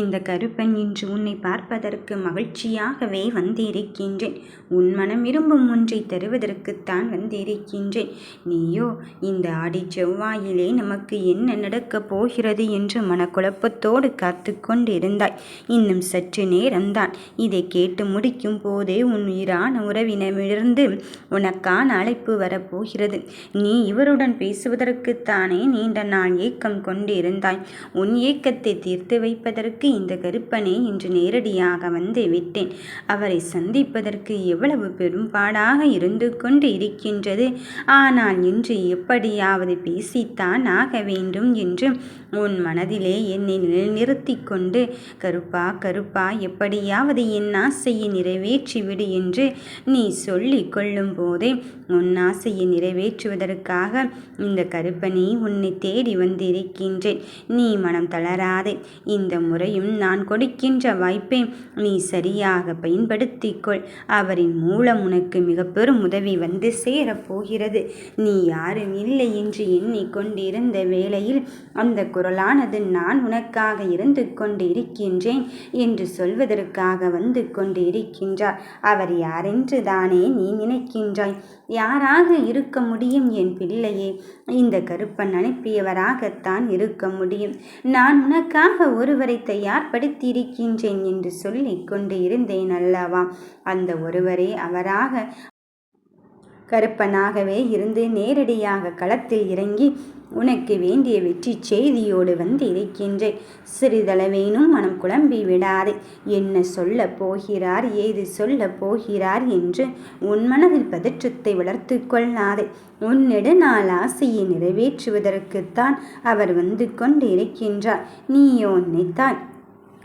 இந்த கருப்பன் இன்று உன்னை பார்ப்பதற்கு மகிழ்ச்சியாகவே வந்திருக்கின்றேன். உன் மனம் விரும்பும் ஒன்றை தருவதற்குத்தான் வந்திருக்கின்றேன். நீயோ இந்த ஆடி செவ்வாயிலே நமக்கு என்ன நடக்கப் போகிறது என்று மனக்குழப்பத்தோடு காத்து கொண்டிருந்தாய். இன்னும் சற்று நேரம்தான். இதை கேட்டு முடிக்கும் போதே உன் உயிரான உறவினமிருந்து உனக்கான அழைப்பு வரப்போகிறது. நீ இவருடன் பேசுவதற்குத்தானே நீண்ட நாள் ஏக்கம் கொண்டிருந்தாய். உன் ஏக்கத்தை தீர்த்து வைப்பதற்கு இந்த கருப்பனை இன்று நேரடியாக வந்து விட்டேன். அவரை சந்திப்பதற்கு எவ்வளவு பெரும்பாடாக இருந்து கொண்டு இருக்கின்றது. ஆனால் இன்று எப்படியாவது பேசித்தான் ஆக வேண்டும் என்று உன் மனதிலே என்னை நிறுத்தி கொண்டு கருப்பா கருப்பா எப்படியாவது என் ஆசையை நிறைவேற்றிவிடு என்று நீ சொல்லி கொள்ளும் போதே உன் ஆசையை நிறைவேற்றுவதற்காக இந்த கருப்பனை உன்னை தேடி வந்திருக்கின்றேன். நீ மனம் தளராதே. இந்த முறை முறையும் நான் கொடுக்கின்ற வாய்ப்பை நீ சரியாக பயன்படுத்திக்கொள். அவரின் மூலம் உனக்கு மிக பெரும் உதவி வந்து சேரப்போகிறது நீ யாரும் இல்லை என்று எண்ணிக்கொண்டிருந்த வேளையில் அந்த குரலானது நான் உனக்காக இருந்து கொண்டு இருக்கின்றேன் என்று சொல்வதற்காக வந்து கொண்டு இருக்கின்றார் அவர் யாரென்று தானே நீ நினைக்கின்றாய். யாராக இருக்க முடியும் என் பிள்ளையே? இந்த கருப்பன் அனுப்பியவராகத்தான் இருக்க முடியும். நான் உனக்காக ஒருவரை தயார்படுத்தியிருக்கின்றேன் என்று சொல்லிக் கொண்டு இருந்தேன் அல்லவா? அந்த ஒருவரே அவராக கருப்பனாகவே இருந்து நேரடியாக களத்தில் இறங்கி உனக்கு வேண்டிய வெற்றி செய்தியோடு வந்து இருக்கின்றேன். சிறிதளவேனும் மனம் குழம்பி விடாதே. என்ன சொல்லப் போகிறார் ஏது சொல்ல போகிறார் என்று உன் மனதில் பதற்றத்தை வளர்த்து கொள்ளாதே. உன்னிட நாள் ஆசையை நிறைவேற்றுவதற்குத்தான் அவர் வந்து கொண்டு இருக்கின்றார். நீயோ உன்னைத்தான்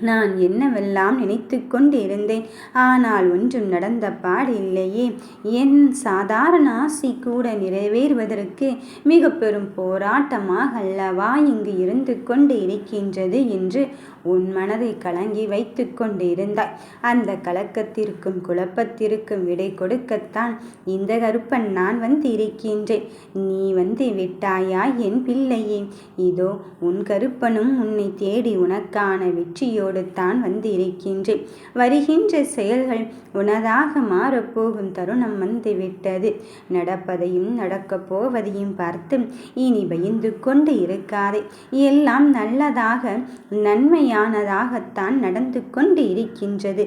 நான் என்னவெல்லாம் நினைத்து கொண்டிருந்தேன் ஆனால் ஒன்றும் நடந்த பாடில்லையே. என் சாதாரண ஆசை கூட நிறைவேறுவதற்கு மிக பெரும் போராட்டமாக அல்லவா இங்கு இருந்து கொண்டு இருக்கின்றது என்று உன் மனதை கலங்கி வைத்து கொண்டிருந்தாய். அந்த கலக்கத்திற்கும் குழப்பத்திற்கும் விடை கொடுக்கத்தான் இந்த கருப்பன் நான் வந்து இருக்கின்றேன் நீ வந்து விட்டாயா என் பிள்ளையே? இதோ உன் கருப்பனும் உன்னை தேடி உனக்கான வெற்றியோடு தான் வந்து இருக்கின்றேன் வருகின்ற செயல்கள் உனதாக மாறப்போகும் தருணம் வந்து விட்டது. நடப்பதையும் நடக்கப் போவதையும் பார்த்து இனி பயந்து கொண்டு இருக்காதே. எல்லாம் நல்லதாக நன்மையானதாகத்தான் நடந்து கொண்டு இருக்கின்றது.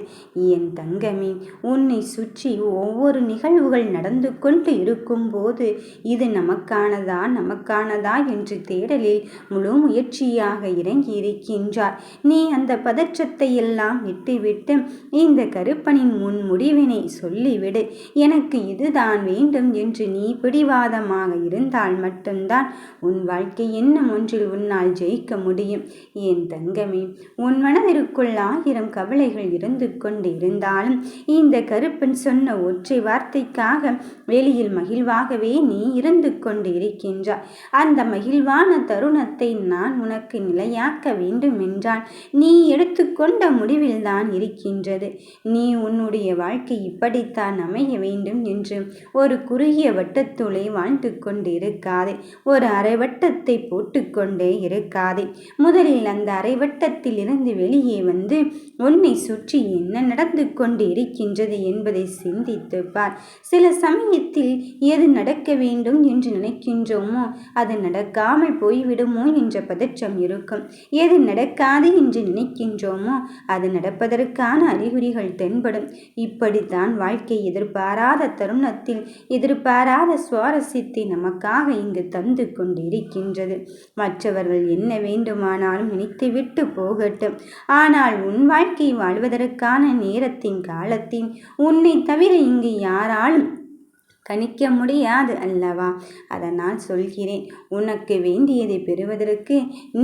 என் தங்கமே உன்னை சுற்றி ஒவ்வொரு நிகழ்வுகள் நடந்து கொண்டு இருக்கும்போது இது நமக்கானதா நமக்கானதா என்று தேடலில் முழு முயற்சியாக இறங்கி இருக்கின்றார் நீ அந்த பதற்றத்தை எல்லாம் விட்டுவிட்டு இந்த கருப்பனின் முன் முடிவினை சொல்லிவிடு. எனக்கு இதுதான் வேண்டும் என்று நீ பிடிவாதமாக இருந்தால் மட்டும்தான் உன் வாழ்க்கை என்ன ஒன்றில் உன்னால் ஜெயிக்க முடியும். என் தங்கமே உன் மனதிற்குள் ஆயிரம் கவலைகள் இருந்து கொண்டு இருந்தாலும் இந்த கருப்பன் சொன்ன ஒற்றை வார்த்தைக்காக வெளியில் மகிழ்வாகவே நீ இருந்து கொண்டு இருக்கின்றாய் அந்த மகிழ்வான தருணத்தை நான் உனக்கு நிலையாக்க வேண்டும் என்றால் நீ எடுத்துக்கொண்ட முடிவில்தான் இருக்கின்றது. நீ உன்னுடைய வாழ்க்கை இப்படித்தான் அமைய வேண்டும் என்று ஒரு குறுகிய வட்டத்துளை வாழ்ந்து கொண்டு இருக்காதே ஒரு அரைவட்டத்தை போட்டுக்கொண்டே இருக்காதே. முதலில் அந்த அரைவட்டத்தை இருந்து வெளியே வந்து உன்னை சுற்றி என்ன நடந்து கொண்டு இருக்கின்றது என்பதை சிந்தித்து பார். சில சமயத்தில் எது நடக்க வேண்டும் என்று நினைக்கின்றோமோ அது நடக்காமல் போய்விடுமோ என்ற பதற்றம் இருக்கும். எது நடக்காது என்று நினைக்கின்றோமோ அது நடப்பதற்கான அறிகுறிகள் தென்படும். இப்படித்தான் வாழ்க்கை எதிர்பாராத தருணத்தில் எதிர்பாராத சுவாரஸ்யத்தை நமக்காக இங்கு தந்து கொண்டிருக்கின்றது. மற்றவர்கள் என்ன வேண்டுமானாலும் நினைத்துவிட்டு போகட்டும். ஆனால் உன் வாழ்க்கை வாழ்வதற்கான நேரத்தின் காலத்தின் உன்னை தவிர இங்கு யாராலும் கணிக்க முடியாது அல்லவா? அதனால் சொல்கிறேன். உனக்கு வேண்டியதை பெறுவதற்கு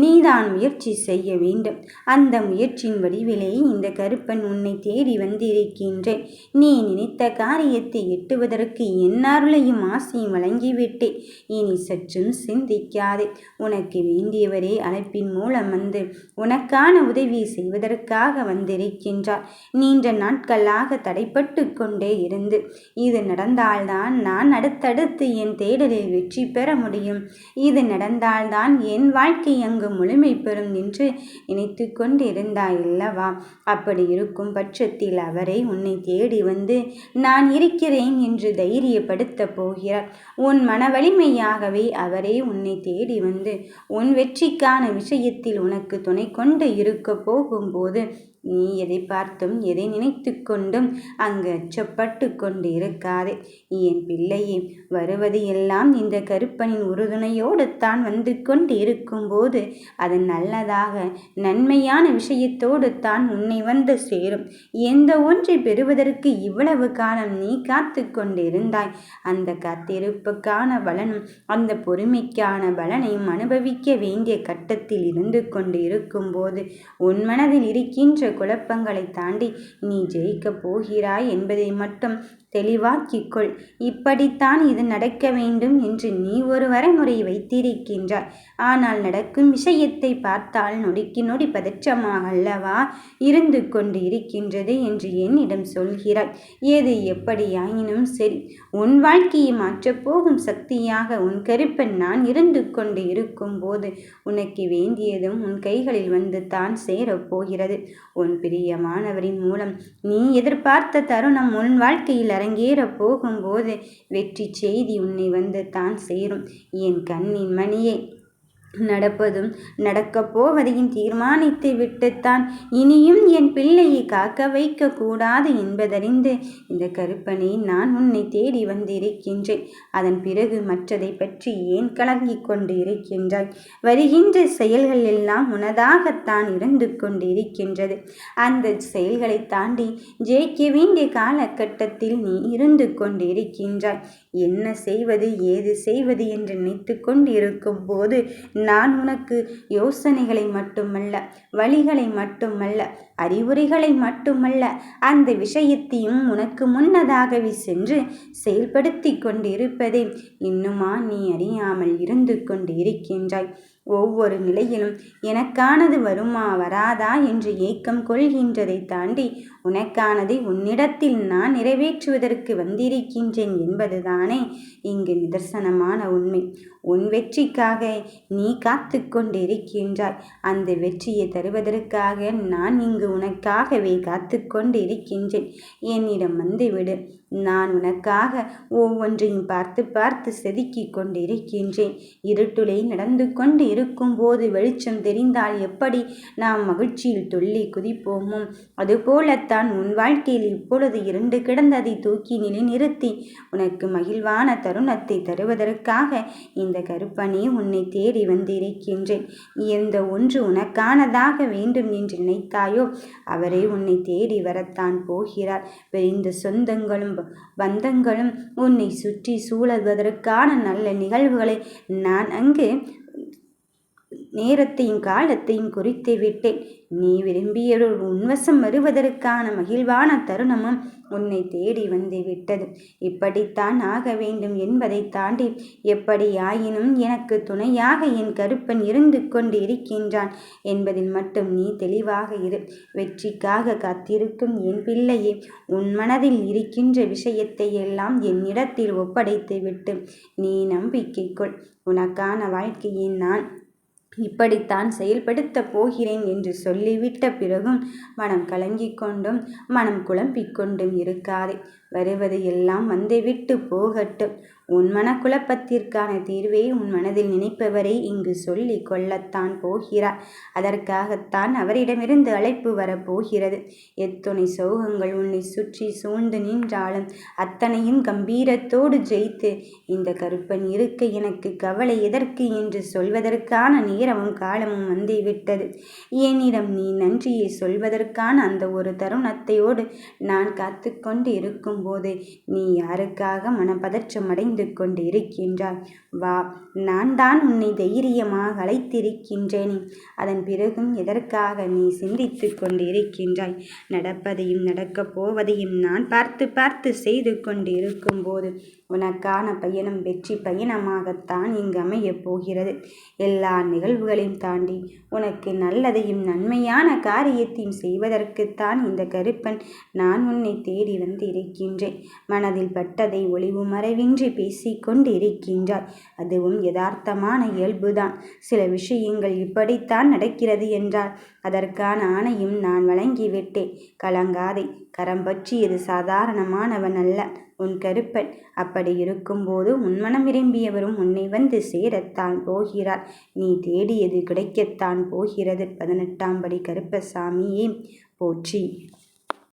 நீதான் முயற்சி செய்ய வேண்டும். அந்த முயற்சியின் வடிவிலே இந்த கருப்பன் உன்னை தேடி வந்திருக்கின்றேன். நீ நினைத்த காரியத்தை எட்டுவதற்கு என்னாருளையும் ஆசையும் வழங்கிவிட்டேன் இனி சற்றும் சிந்திக்காதே. உனக்கு வேண்டியவரே அழைப்பின் மூலம் வந்து உனக்கான உதவி செய்வதற்காக வந்திருக்கின்றார். நீண்ட நாட்களாக தடைப்பட்டு கொண்டே இருந்து இது நடந்தால்தான் நான் அடுத்தடுத்து என் தேடலில் வெற்றி பெற முடியும். இது நடந்தால்தான் என் வாழ்க்கை அங்கு முழுமை பெறும் என்று நினைத்து கொண்டு இருந்தாய் அல்லவா அப்படி இருக்கும் பட்சத்தில் அவரை உன்னை தேடி வந்து நான் இருக்கிறேன் என்று தைரியப்படுத்தப் போகிறார். உன் மன வலிமையாகவே அவரே உன்னை தேடி வந்து உன் வெற்றிக்கான விஷயத்தில் உனக்கு துணை கொண்டு இருக்க போகும்போது நீ எதை பார்த்தும் எதை நினைத்து கொண்டும் அங்கு அச்சப்பட்டு கொண்டு இருக்காதே என் பிள்ளையே வருவது எல்லாம் இந்த கருப்பனின் உறுதுணையோடு தான் வந்து கொண்டு இருக்கும்போது அது நல்லதாக நன்மையான விஷயத்தோடு தான் உன்னை வந்து சேரும். எந்த ஒன்றை பெறுவதற்கு இவ்வளவு காலம் நீ காத்து கொண்டிருந்தாய்? அந்த காத்திருப்புக்கான பலனும் அந்த பொறுமைக்கான பலனையும் அனுபவிக்க வேண்டிய கட்டத்தில் இருந்து கொண்டு இருக்கும்போது உன் மனதில் இருக்கின்ற குழப்பங்களை தாண்டி நீ ஜெயிக்கப் போகிறாய் என்பதை மட்டும் தெளிவாக்கிக்கொள் இப்படித்தான் இது நடக்க வேண்டும் என்று நீ ஒரு வரைமுறை வைத்திருக்கின்றாய். ஆனால் நடக்கும் விஷயத்தை பார்த்தால் நொடிக்கு நொடி பதற்றமாக அல்லவா இருந்து கொண்டு இருக்கின்றது என்று என்னிடம் சொல்கிறாய். ஏது எப்படியாயினும் சரி உன் வாழ்க்கையை மாற்றப்போகும் சக்தியாக உன் கருப்பன் நான் இருந்து கொண்டு இருக்கும் போது உனக்கு வேண்டியதும் உன் கைகளில் வந்து தான் சேரப்போகிறது உன் பிரியமானவரின் மூலம் நீ எதிர்பார்த்த தருணம் உன் வாழ்க்கையில் அரங்கேற போகும்போது வெற்றி செய்தி உன்னை வந்து தான் சேரும். என் கண்ணின் மணியை நடப்பதும் நடக்கப் போவதையும் தீர்மானித்து விட்டுத்தான். இனியும் என் பிள்ளையை காக்க வைக்க கூடாது என்பதறிந்து இந்த கருப்பனை நான் உன்னை தேடி வந்திருக்கின்றேன். அதன் பிறகு மற்றதை பற்றி ஏன் கலங்கிக் கொண்டு இருக்கின்றாய் வருகின்ற செயல்கள் எல்லாம் உனதாகத்தான் இருந்து கொண்டிருக்கின்றது. அந்த செயல்களை தாண்டி ஜெயிக்க வேண்டிய காலகட்டத்தில் நீ இருந்து கொண்டிருக்கின்றாய். என்ன செய்வது ஏது செய்வது என்று நினைத்து கொண்டிருக்கும் போது நான் உனக்கு யோசனைகளை மட்டுமல்ல வழிகளை மட்டுமல்ல அறிவுரைகளை மட்டுமல்ல அந்த விஷயத்தையும் உனக்கு முன்னதாகவே சென்று செயல்படுத்தி கொண்டிருப்பதே. இன்னுமா நீ அறியாமல் இருந்து கொண்டு இருக்கின்றாய் ஒவ்வொரு நிலையிலும் எனக்கானது வருமா வராதா என்று ஏக்கம் கொள்கின்றதை தாண்டி உனக்கானதை உன்னிடத்தில் நான் நிறைவேற்றுவதற்கு வந்திருக்கின்றேன் என்பதுதானே இங்கு நிதர்சனமான உண்மை. உன் வெற்றிக்காக நீ காத்து கொண்டிருக்கின்றாய். அந்த வெற்றியை தருவதற்காக நான் இங்கு உனக்காகவே காத்து கொண்டிருக்கின்றேன். என்னிடம் வந்துவிடு. நான் உனக்காக ஒவ்வொன்றையும் பார்த்து பார்த்து செதுக்கிக் கொண்டிருக்கின்றேன். இருட்டுலை நடந்து கொண்டு இருக்கும்போது வெளிச்சம் தெரிந்தால் எப்படி நாம் மகிழ்ச்சியில் துள்ளி குதிப்போமோ? அதுபோலத்தான் உன் வாழ்க்கையில் இப்பொழுது இரண்டு கிடந்ததை தூக்கி நிலைநிறுத்தி உனக்கு மகிழ்வான தருணத்தை தருவதற்காக இந்த கருப்பணி உன்னை தேடி வந்திருக்கின்றேன். எந்த ஒன்று உனக்கானதாக வேண்டும் என்று நினைத்தாயோ அவரே உன்னை தேடி வரத்தான் போகிறார். பிரிந்த சொந்தங்களும் பந்தங்களும் உன்னை சுற்றி சூழல்வதற்கான நல்ல நிகழ்வுகளை நான் அங்கு நேரத்தையும் காலத்தையும் குறித்து விட்டேன். நீ விரும்பியவர்கள் உன்வசம் வருவதற்கான மகிழ்வான தருணமும் உன்னை தேடி வந்து விட்டது. இப்படித்தான் ஆக வேண்டும் என்பதை தாண்டி எப்படியாயினும் எனக்கு துணையாக என் கருப்பன் இருந்து கொண்டு இருக்கின்றான் என்பதில் மட்டும் நீ தெளிவாக இரு. வெற்றிக்காக காத்திருக்கும் என் பிள்ளையே உன் மனதில் இருக்கின்ற விஷயத்தை எல்லாம் என்னிடத்தில் ஒப்படைத்து விட்டு நீ நம்பிக்கை கொள். உனக்கான வாழ்க்கையை நான் இப்படித்தான் செயல்படுத்தப் போகிறேன் என்று சொல்லிவிட்ட பிறகும் மனம் கலங்கிக் கொண்டும் மனம் குழம்பிக் கொண்டும் இருக்காதே. வருவது எல்லாம் வந்துவிட்டு போகட்டும். உன் மனக்குழப்பத்திற்கான தீர்வை உன் மனதில் நினைப்பவரை இங்கு சொல்லி கொள்ளத்தான் போகிறார். அதற்காகத்தான் அவரிடமிருந்து அழைப்பு வரப்போகிறது எத்துணை சோகங்கள் உன்னை சுற்றி சூழ்ந்து நின்றாலும் அத்தனையும் கம்பீரத்தோடு ஜெயித்து இந்த கருப்பன் இருக்க எனக்கு கவலை எதற்கு என்று சொல்வதற்கான நேரமும் காலமும் வந்துவிட்டது. என்னிடம் நீ நன்றியை சொல்வதற்கான அந்த ஒரு தருணத்தையோடு நான் காத்து கொண்டு இருக்கும்போது நீ யாருக்காக மனப்பதற்றம் அடைந்து கொண்டு இருக்கின்றாய் வா நான் தான் உன்னை தைரியமாக அழைத்திருக்கின்றேனே. அதன் பிறகும் எதற்காக நீ சிந்தித்து கொண்டு இருக்கின்றாய் நடப்பதையும் நடக்கப் போவதையும் நான் பார்த்து பார்த்து செய்து கொண்டு இருக்கும்போது உனக்கான பயணம் வெற்றி பயணமாகத்தான் இங்கு அமையப் போகிறது. எல்லா நிகழ்வுகளையும் தாண்டி உனக்கு நல்லதையும் நன்மையான காரியத்தையும் செய்வதற்குத்தான் இந்த கருப்பன் நான் உன்னை தேடி வந்து இருக்கின்றேன் மனதில் பட்டதை ஒளிவு மறைவின்றி வீசிக்கொண்டிருக்கின்றாய் அதுவும் யதார்த்தமான இயல்புதான். சில விஷயங்கள் இப்படித்தான் நடக்கிறது என்றால் அதற்கான ஆணையும் நான் வழங்கிவிட்டேன். கலங்காதே. கரம் பற்றியது சாதாரணமானவன் அல்ல. உன் கருப்பன். அப்படி இருக்கும்போது உன் மனம் விரும்பியவரும் உன்னை வந்து சேரத்தான் போகிறார். நீ தேடியது கிடைக்கத்தான் போகிறது. பதினெட்டாம் படி கருப்பசாமியே போற்றி.